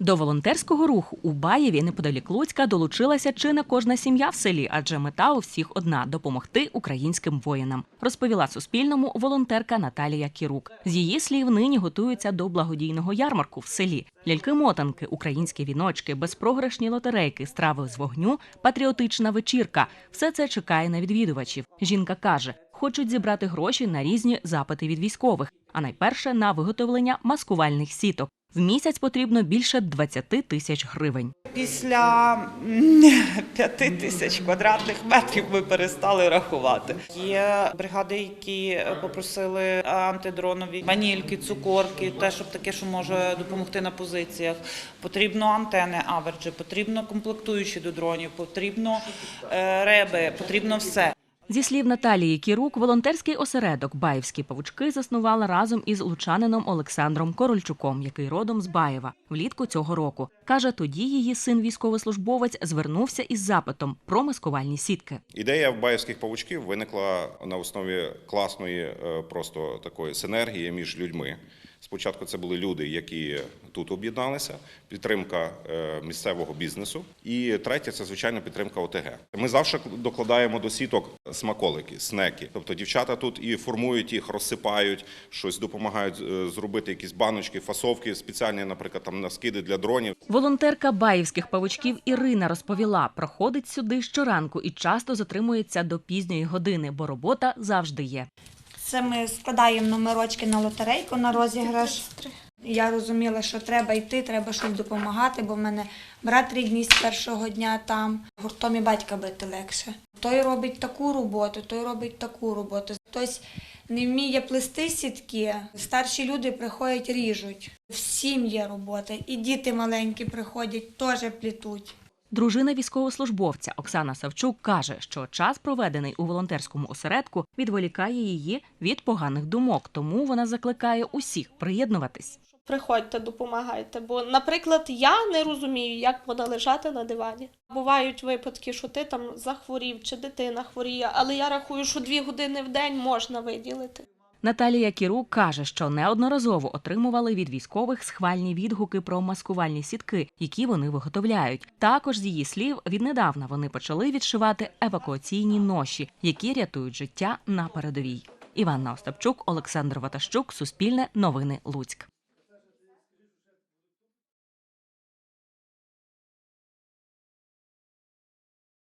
До волонтерського руху у Баєві неподалік Луцька долучилася чи не кожна сім'я в селі, адже мета у всіх одна допомогти українським воїнам. Розповіла Суспільному волонтерка Наталія Кірук. З її слів, нині готуються до благодійного ярмарку в селі. Ляльки-мотанки, українські віночки, безпрограшні лотерейки, страви з вогню, патріотична вечірка. Все це чекає на відвідувачів. Жінка каже, хочуть зібрати гроші на різні запити від військових, а найперше на виготовлення маскувальних сіток. В місяць потрібно більше 20 тисяч гривень. Після м, п'яти тисяч квадратних метрів ми перестали рахувати. Є бригади, які попросили антидронові ванільки, цукорки, те, щоб таке, що може допомогти на позиціях. Потрібно антени аверджі, потрібно комплектуючі до дронів, потрібно е, реби, потрібно все. Зі слів Наталії Кірук, волонтерський осередок Баївські павучки заснувала разом із лучанином Олександром Корольчуком, який родом з Баєва, влітку цього року. Каже, тоді її син військовослужбовець звернувся із запитом про маскувальні сітки. Ідея баївських павучків виникла на основі класної е, просто такої синергії між людьми. Спочатку це були люди, які тут об'єдналися, підтримка е, місцевого бізнесу. І третє це звичайно підтримка ОТГ. Ми завжди докладаємо до сіток смаколики, снеки. Тобто дівчата тут і формують їх, розсипають, щось допомагають е, зробити якісь баночки, фасовки, спеціальні, наприклад, там на скиди для дронів. Волонтерка баївських павучків Ірина розповіла, проходить сюди щоранку і часто затримується до пізньої години, бо робота завжди є. Це ми складаємо номерочки на лотерейку на розіграш. Я розуміла, що треба йти, треба щось допомагати, бо в мене брат рідний з першого дня там. Гуртом і батька бити легше. Той робить таку роботу, той робить таку роботу. Хтось не вміє плести сітки. Старші люди приходять, ріжуть. Всім є робота. І діти маленькі приходять, теж плетуть. Дружина військовослужбовця Оксана Савчук каже, що час, проведений у волонтерському осередку, відволікає її від поганих думок, тому вона закликає усіх приєднуватись. Приходьте, допомагайте. Бо, наприклад, я не розумію, як вона лежати на дивані. Бувають випадки, що ти там захворів чи дитина хворіє, але я рахую, що дві години в день можна виділити. Наталія Кірук каже, що неодноразово отримували від військових схвальні відгуки про маскувальні сітки, які вони виготовляють. Також з її слів, віднедавна вони почали відшивати евакуаційні ноші, які рятують життя на передовій. Іванна Остапчук, Олександр Ватащук, Суспільне, Новини Луцьк.